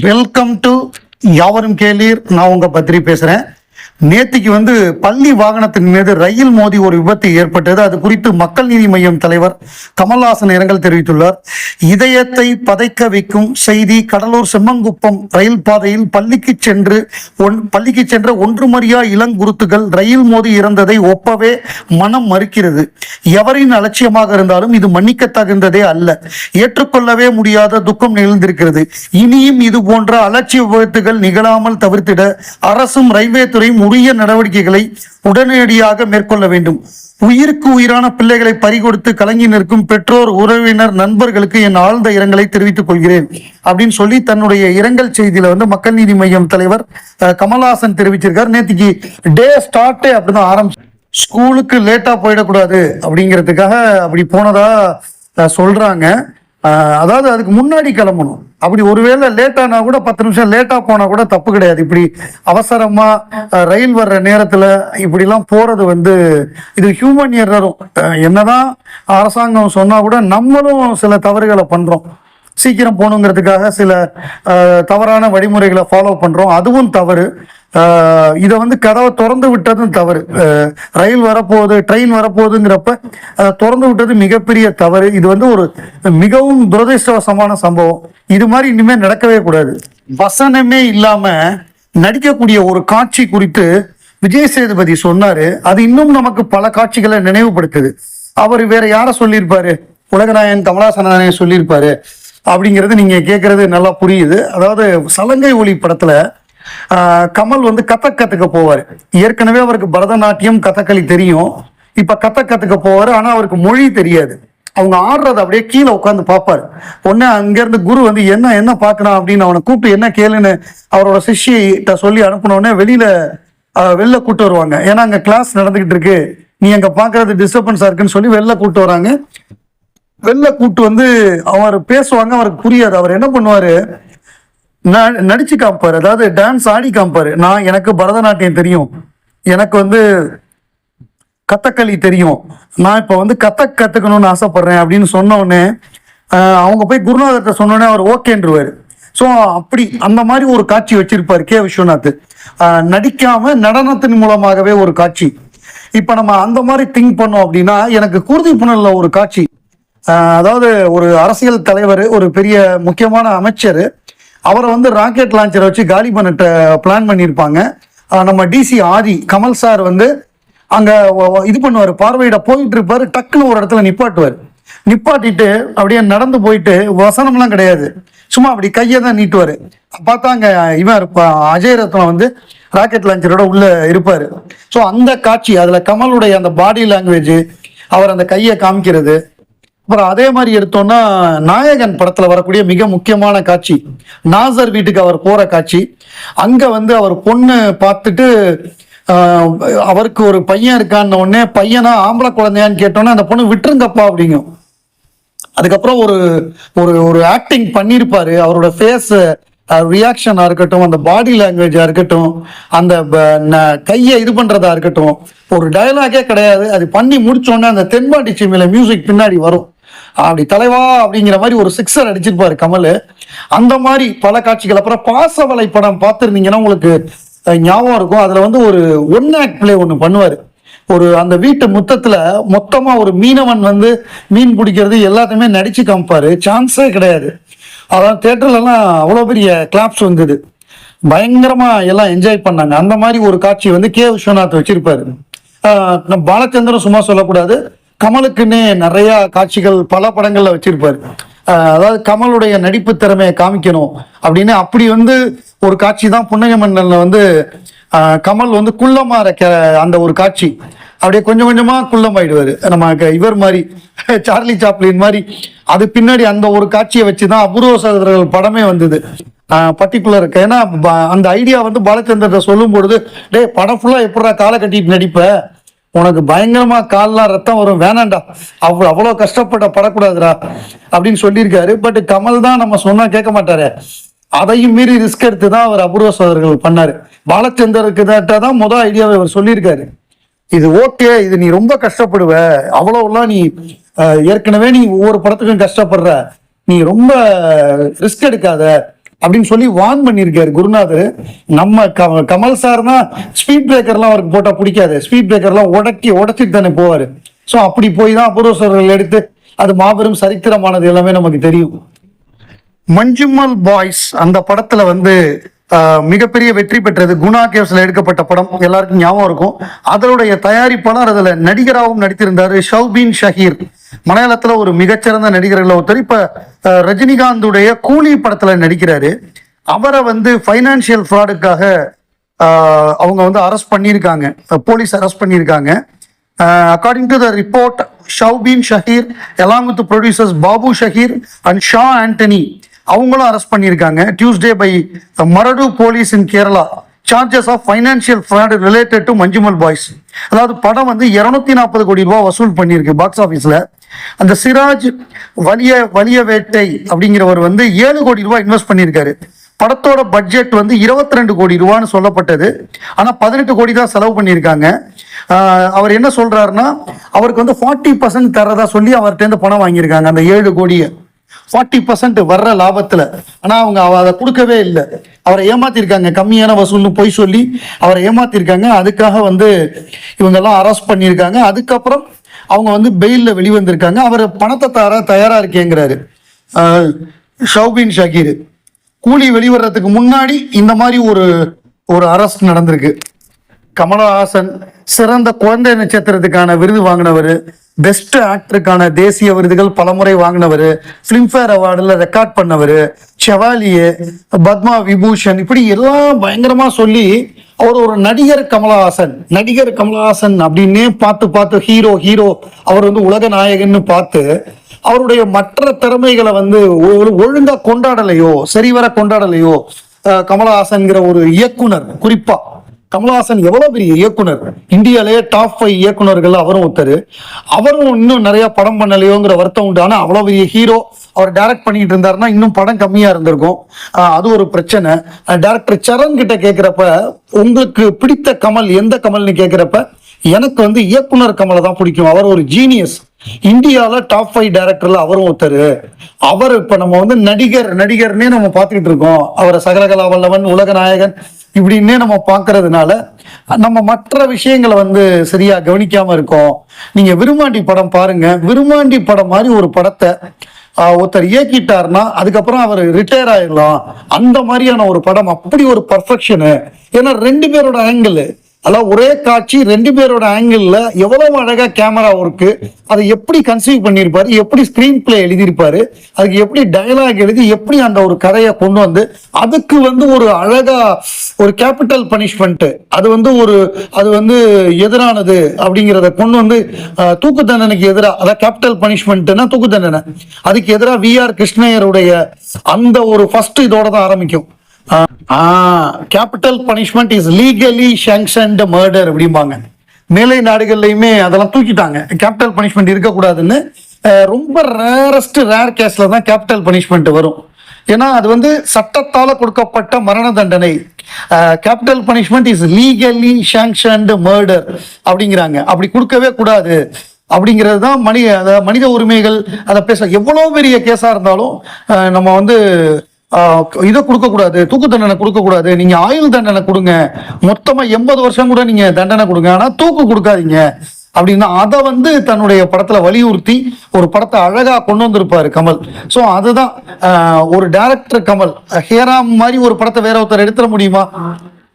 Welcome to யாவரும் கேளீர். நான் உங்கள் பத்ரி பேசுகிறேன் நேத்திக்கு வந்து பள்ளி வாகனத்தின் மீது ரயில் மோதி ஒரு விபத்து ஏற்பட்டது. அது குறித்து மக்கள் நீதி மய்யம் தலைவர் கமல்ஹாசன் இரங்கல் தெரிவித்துள்ளார். இதயத்தை பதைக்க வைக்கும் செய்தி கடலூர் செம்மங்குப்பம் ரயில் பாதையில் பள்ளிக்கு சென்று ஒன் பள்ளிக்கு சென்ற ஒன்றுமறியா இளங்குருத்துகள் ரயில் மோதி இறந்ததை ஒப்பவே மனம் மறுக்கிறது. எவரின் அலட்சியமாக இருந்தாலும் இது மன்னிக்க தகுந்ததே அல்ல. ஏற்றுக்கொள்ளவே முடியாத துக்கம் நிகழ்ந்திருக்கிறது. இனியும் இது போன்ற அலட்சிய விபத்துகள் நிகழாமல் தவிர்த்திட அரசும் ரயில்வே துறையும் உரிய நடவடிக்கைகளை உடனடியாக மேற்கொள்ள வேண்டும். உயிருக்கு உயிரான பிள்ளைகளை பறிகொடுத்து கலங்கி நிற்கும் பெற்றோர் உறவினர் நண்பர்களுக்கு என் ஆழ்ந்த இரங்கலை தெரிவித்துக் கொள்கிறேன். அப்படின்னு சொல்லி தன்னுடைய இரங்கல் செய்தியில வந்து மக்கள் நீதி மையம் தலைவர் கமல்ஹாசன் தெரிவிச்சிருக்கார். நேத்திக்கு டே ஸ்டார்ட்டே அப்படிதான் ஆரம்பிச்சு. ஸ்கூலுக்கு லேட்டா போயிடக்கூடாது அப்படிங்கிறதுக்காக அப்படி போனதா சொல்றாங்க. அதாவது அதுக்கு முன்னாடி கிளம்பணும். அப்படி ஒருவேளை லேட் ஆனா கூட பத்து நிமிஷம் லேட்டா போனா கூட தப்பு கிடையாது. இப்படி அவசரமா ரயில் வர்ற நேரத்துல இப்படிலாம் போறது வந்து இது ஹியூமன் எரரும் என்னதான் அரசாங்கம் சொன்னா கூட நம்மளும் சில தவறுகளை பண்றோம். சீக்கிரம் போகணுங்கிறதுக்காக சில தவறான வழிமுறைகளை ஃபாலோ பண்றோம். அதுவும் தவறு. இதை வந்து கதவை திறந்து விட்டதும் தவறு. ரயில் வரப்போகுது ட்ரெயின் வரப்போகுதுங்கிறப்ப அதை திறந்து விட்டது மிகப்பெரிய தவறு. இது வந்து ஒரு மிகவும் துரதிருஷ்டவசமான சம்பவம். இது மாதிரி இனிமேல் நடக்கவே கூடாது. வசனமே இல்லாம நடிக்கக்கூடிய ஒரு காட்சி குறித்து விஜய் சேதுபதி சொன்னாரு. அது இன்னும் நமக்கு பல காட்சிகளை நினைவுபடுத்துது. அவர் வேற யார சொல்லியிருப்பாரு? உலகநாயன் கமலாசனாயன் சொல்லியிருப்பாரு. அப்படிங்கிறது நீங்க கேட்கறது நல்லா புரியுது. அதாவது சலங்கை ஒளி படத்துல கமல் வந்து கதக் கத்துக்க போவார். ஏற்கனவே அவருக்கு பரதநாட்டியம் கதகளி தெரியும். இப்ப கதக் கத்துக்க போவார் ஆனா அவருக்கு மொழி தெரியாது. அவங்க ஆடுறத அப்படியே கீழே உட்காந்து பார்ப்பாரு. உடனே அங்கேருந்து குரு வந்து என்ன என்ன பார்க்கறான் அப்படின்னு அவனை கூப்பிட்டு என்ன கேளுன்னு அவரோட சிஷ்யிட்ட சொல்லி அனுப்பினோடனே வெளியில வெளில கூப்பிட்டு வருவாங்க. ஏன்னா அங்க கிளாஸ் நடந்துகிட்டு இருக்கு. நீ அங்க பாக்குறது டிஸ்டர்பன்ஸாக இருக்குன்னு சொல்லி வெளில கூப்பிட்டு வராங்க. வெளில கூப்பிட்டு வந்து அவர் பேசுவாங்க அவருக்கு புரியாது. அவர் என்ன பண்ணுவாரு? நடிச்சு காமிப்பாரு. அதாவது டான்ஸ் ஆடி காமிப்பாரு. நான் எனக்கு பரதநாட்டியம் தெரியும். எனக்கு வந்து கத்தக்களி தெரியும். நான் இப்போ வந்து கதக் கற்றுக்கணும்னு ஆசைப்பட்றேன் அப்படின்னு சொன்னோடனே அவங்க போய் குருநாதர்கிட்ட சொன்னோடனே அவர் ஓகேன்றுவாரு ஸோ அப்படி அந்த மாதிரி ஒரு காட்சி வச்சிருப்பார் கே. விஸ்வநாத். நடிக்காம நடனத்தின் மூலமாகவே ஒரு காட்சி. இப்போ நம்ம அந்த மாதிரி திங்க் பண்ணோம் அப்படின்னா எனக்கு குருதி புனலில் ஒரு காட்சி. அதாவது ஒரு அரசியல் தலைவர் ஒரு பெரிய முக்கியமான அமைச்சர். அவரை வந்து ராக்கெட் லான்ச்சரை வச்சு காலி பண்ணிட்ட பிளான் பண்ணியிருப்பாங்க. நம்ம டிசி ஆதி கமல் சார் வந்து அங்கே இது பண்ணுவார். பார்வையிட போயிட்டு இருப்பார் டக்குன்னு ஒரு இடத்துல நிப்பாட்டுவார். நிப்பாட்டிட்டு அப்படியே நடந்து போயிட்டு வசனம்லாம் கிடையாது. சும்மா அப்படி கையை தான் நீட்டுவாரு. பார்த்தா அங்கே இவன் இருப்பான் அஜய் ரத்னம் வந்து ராக்கெட் லான்ச்சரோட உள்ளே இருப்பார். ஸோ அந்த காட்சி அதில் கமலுடைய அந்த பாடி லாங்குவேஜ் அவர் அந்த கையை காமிக்கிறது அப்புறம் அதே மாதிரி எடுத்தோம்னா நாயகன் படத்துல வரக்கூடிய மிக முக்கியமான காட்சி நாசர் வீட்டுக்கு அவர் போற காட்சி. அங்க வந்து அவர் பொண்ணு பார்த்துட்டு அவருக்கு ஒரு பையன் இருக்கான்னு உடனே பையனா ஆம்பளை குழந்தையான்னு கேட்டோன்னே அந்த பொண்ணு விட்டுருங்கப்பா அப்படிங்கும். அதுக்கப்புறம் ஒரு ஒரு ஒரு ஆக்டிங் பண்ணியிருப்பாரு. அவரோட ஃபேஸ் ரியாக்ஷனாக இருக்கட்டும் அந்த பாடி லாங்குவேஜாக இருக்கட்டும் அந்த கையை இது பண்ணுறதா இருக்கட்டும் ஒரு டயலாகே கிடையாது. அது பண்ணி முடிச்சோடனே அந்த தென்பாட்டி சிம்மில மியூசிக் பின்னாடி வரும். அப்படி தலைவா அப்படிங்கிற மாதிரி ஒரு சிக்ஸர் அடிச்சிருப்பாரு கமல். அந்த மாதிரி பல காட்சிகள். அப்புறம் பாசவலை படம் பார்த்துருந்தீங்கன்னா உங்களுக்கு ஞாபகம் இருக்கும். அதுல வந்து ஒரு ஒன் ஆக்ட் பிளே ஒன்று பண்ணுவார். ஒரு அந்த வீட்டு முத்தத்துல மொத்தமா ஒரு மீனவன் வந்து மீன் பிடிக்கிறது எல்லாத்தையுமே நடிச்சு காமிப்பாரு. சான்ஸே கிடையாது. அதான் தேட்டர்லலாம் அவ்வளோ பெரிய கிளாப்ஸ் வந்தது. பயங்கரமா எல்லாம் என்ஜாய் பண்ணாங்க. அந்த மாதிரி ஒரு காட்சி வந்து கே. விஸ்வநாத் வச்சிருப்பாரு. பாலச்சந்திரன் சும்மா சொல்லக்கூடாது. கமலுக்குன்னே நிறைய காட்சிகள் பல படங்கள்ல வச்சிருப்பாரு. அதாவது கமலுடைய நடிப்பு திறமையை காமிக்கணும் அப்படின்னு அப்படி வந்து ஒரு காட்சி தான் புன்னகை மன்னனில் வந்து கமல் வந்து குள்ளமா இருக்க அந்த ஒரு காட்சி. அப்படியே கொஞ்சம் கொஞ்சமா குள்ளமாயிடுவாரு. நம்ம க- இவர் மாதிரி சார்லி சாப்ளின் மாதிரி அது பின்னாடி அந்த ஒரு காட்சியை வச்சுதான் அபூர்வ சகோதரர்கள் படமே வந்தது. பர்டிகுலர் ஏன்னா ப- அந்த ஐடியா வந்து பாலச்சந்திரத்தை சொல்லும் பொழுது டேய் படம் ஃபுல்லா எப்படா காலை கட்டிட்டு நடிப்பேன் உனக்கு பயங்கரமா கால்லாம் ரத்தம் வரும். வேணாண்டா. அவ்வளோ அவ்வளோ கஷ்டப்பட்ட படக்கூடாதுடா. அப்படின்னு சொல்லியிருக்காரு. பட் கமல் தான் நம்ம சொன்னா கேட்க மாட்டாரு. அதையும் மீறி ரிஸ்க் எடுத்து தான் அவர் அபூர்வ சோதர்கள் பண்ணாரு. பாலச்சந்தருக்கு தான் முதல் ஐடியாவை அவர் சொல்லியிருக்காரு. இது ஓகே இது நீ ரொம்ப கஷ்டப்படுவ. அவ்வளவுலாம் நீ ஏற்கனவே நீ ஒவ்வொரு படத்துக்கும் கஷ்டப்படுற. நீ ரொம்ப ரிஸ்க் எடுக்காத. அப்படின்னு சொல்லி வார்ன் பண்ணியிருக்காரு குருநாதர். நம்ம க- கமல் சார் தான் ஸ்பீட் பிரேக்கர்லாம் அவருக்கு போட்டால் பிடிக்காது. ஸ்பீட் பிரேக்கர்லாம் உடக்கி உடச்சிட்டு தானே போவாரு. ஸோ அப்படி போய் தான் அபூர்வஸ்வரர்கள் எடுத்து அது மாபெரும் சரித்திரமானது எல்லாமே நமக்கு தெரியும். மஞ்சுமல் பாய்ஸ் அந்த படத்துல வந்து ஆஹ், மிகப்பெரிய வெற்றி பெற்றது குணா கேவ்ஸ்ல எடுக்கப்பட்ட படம். எல்லாருக்கும் ஞாபகம் இருக்கும். அதனுடைய தயாரிப்பாளர் அதுல நடிகராகவும் நடித்திருந்தாரு ஷௌபீன் ஷஹீர். மலையாளத்துல ஒரு மிகச்சிறந்த நடிகர்கள் ஒருத்தர். இப்ப ரஜினிகாந்துடைய கூலி படத்துல நடிக்கிறாரு. அவரை வந்து ஃபைனான்சியல் ஃப்ராடுக்காக அவங்க வந்து அரெஸ்ட் பண்ணியிருக்காங்க. போலீஸ் அரெஸ்ட் பண்ணியிருக்காங்க. According to the report Shoubin Shahir along with producers Babu Shahir and Shawn Antony அவங்களும் அரெஸ்ட் பண்ணியிருக்காங்க. Tuesday by Maradu police in Kerala charges of financial fraud related to Manjummel boys அதாவது படம் வந்து இரநூத்தி நாற்பது கோடி ரூபா வசூல் பண்ணியிருக்கு பாக்ஸ் ஆஃபீஸில் அந்த சிராஜ் வலிய வலிய வேட்டை அப்படிங்கிறவர் வந்து ஏழு கோடி ரூபாய் இன்வெஸ்ட் பண்ணியிருக்காரு. படத்தோட பட்ஜெட் வந்து 22 ரெண்டு கோடி ரூபான்னு சொல்லப்பட்டது. ஆனா பதினெட்டு கோடி தான் செலவு பண்ணியிருக்காங்க. ஆஹ் அவர் என்ன சொல்றாருன்னா அவருக்கு வந்து ஃபார்ட்டி பர்சன்ட் தரதா சொல்லி அவர்கிட்ட இருந்து பணம் வாங்கியிருக்காங்க. அந்த ஏழு கோடியை. ஃபார்ட்டி பர்சன்ட் வர்ற லாபத்துல. ஆனா அவங்க அவ- அதை கொடுக்கவே இல்லை. அவரை ஏமாத்திருக்காங்க. கம்மியான வசூல்னு பொய் சொல்லி அவரை ஏமாத்திருக்காங்க. அதுக்காக வந்து இவங்க எல்லாம் அரெஸ்ட் பண்ணியிருக்காங்க. அதுக்கப்புறம் அவங்க வந்து பெயில்ல வெளிவந்திருக்காங்க. அவர் பணத்தை தர தயாராக இருக்கேங்கிறாரு. ஷௌபின் ஷக்கீர் கூலி வெளிவர்றதுக்கு முன்னாடி இந்த மாதிரி ஒரு ஒரு அரெஸ்ட் நடந்திருக்கு. கமலஹாசன் சிறந்த குழந்தை நட்சத்திரத்துக்கான விருது வாங்கினவர் பெஸ்ட் ஆக்டருக்கான தேசிய விருதுகள் பலமுறை வாங்கினவர் ஃபிலிம்ஃபேர் அவார்டில் ரெக்கார்ட் பண்ணவர் செவாலியே பத்மா விபூஷன் இப்படி எல்லாம் பயங்கரமாக சொல்லி அவர் ஒரு நடிகர் கமலஹாசன். நடிகர் கமலஹாசன் அப்படின்னே பார்த்து பார்த்து ஹீரோ ஹீரோ அவர் வந்து உலக நாயகன்னு பார்த்து அவருடைய மற்ற திறமைகளை வந்து ஒழுங்கா கொண்டாடலையோ சரிவர கொண்டாடலையோ கமலஹாசன்கிற ஒரு இயக்குனர் குறிப்பா கமலஹாசன் எவ்வளவு பெரிய இயக்குனர்? இந்தியாலேயே டாப் ஃபைவ் இயக்குனர்கள் அவரும் ஒருத்தர். அவரும் இன்னும் நிறைய படம் பண்ணலையோங்கிற வருத்தம் உண்டு. ஆனால் அவ்வளோ பெரிய ஹீரோ அவர் டைரக்ட் பண்ணிட்டு இருந்தாருன்னா இன்னும் படம் கம்மியா இருந்திருக்கும். அது ஒரு பிரச்சனை. டேரக்டர் சரண் கிட்ட கேக்குறப்ப உங்களுக்கு பிடித்த கமல் எந்த கமல்னு கேட்குறப்ப எனக்கு வந்து இயக்குனர் கமலை தான் பிடிக்கும். அவர் ஒரு ஜீனியஸ் இந்தியாவில் டாப் ஃபைவ் டைரக்டர்ல அவரும் ஒருத்தர். அவர் இப்போ நம்ம வந்து நடிகர் நடிகர்னே நம்ம பார்த்துக்கிட்டு இருக்கோம். அவரை சகலகலா வல்லவன் உலக நாயகன் இப்படின்னே நம்ம பார்க்கறதுனால நம்ம மற்ற விஷயங்களை வந்து சரியா கவனிக்காம இருக்கோம். நீங்க விருமாண்டி படம் பாருங்க. விருமாண்டி படம் மாதிரி ஒரு படத்தை ஒருத்தர் இயக்கிட்டார்னா அதுக்கப்புறம் அவர் ரிட்டையர் ஆயிடலாம். அந்த மாதிரியான ஒரு படம் அப்படி ஒரு பர்ஃபெக்ஷனு ஏன்னா ரெண்டு பேரோட ஆங்கிள் அதான் ஒரே காட்சி ரெண்டு பேரோட ஆங்கிள் எவ்வளவு அழகா கேமரா ஒர்க்கு அதை எப்படி கன்சீவ் பண்ணியிருப்பாரு எப்படி ஸ்கிரீன் பிளே எழுதியிருப்பாரு அதுக்கு எப்படி டயலாக் எழுதி எப்படி அந்த ஒரு கதையை கொண்டு வந்து அதுக்கு வந்து ஒரு அழகா ஒரு கேபிட்டல் பனிஷ்மெண்ட் அது வந்து ஒரு அது வந்து எதிரானது அப்படிங்கிறத கொண்டு வந்து தூக்கு தண்டனைக்கு எதிராக அதாவது கேபிட்டல் பனிஷ்மெண்ட்னா தூக்கு தண்டனை. அதுக்கு எதிராக வி ஆர் கிருஷ்ணயருடைய அந்த ஒரு ஃபர்ஸ்ட் இதோட தான் ஆரம்பிக்கும். Capital punishment is legally sanctioned murder அப்படிம்பாங்க. மேலை நாடுகள்லையுமே அதெல்லாம் தூக்கிட்டாங்க. கேபிட்டல் பனிஷ்மெண்ட் இருக்கக்கூடாதுன்னு ரொம்ப ரேரஸ்ட் ரேர் கேஸ்ல தான் கேபிட்டல் பனிஷ்மெண்ட் வரும். ஏன்னா அது வந்து சட்டத்தால் கொடுக்கப்பட்ட மரண தண்டனை. Capital punishment is legally sanctioned murder அப்படிங்கிறாங்க. அப்படி கொடுக்கவே கூடாது. அப்படிங்கிறது தான் மனித அதாவது மனித உரிமைகள் அதை பேச எவ்வளோ பெரிய கேஸாக இருந்தாலும் நம்ம வந்து இதை கொடுக்கக்கூடாது தூக்கு தண்டனை கொடுக்கக்கூடாது. நீங்க ஆயுள் தண்டனை கொடுங்க. மொத்தமா எண்பது வருஷம் கூட நீங்க தண்டனை கொடுங்க. ஆனா தூக்கு கொடுக்காதீங்க. அப்படின்னா அதை வந்து தன்னுடைய படத்துல வலியுறுத்தி ஒரு படத்தை அழகா கொண்டு வந்திருப்பாரு கமல். ஸோ அதுதான் ஒரு டேரக்டர் கமல். ஹேராம் மாதிரி ஒரு படத்தை வேற ஒருத்தர் எடுத்துட முடியுமா?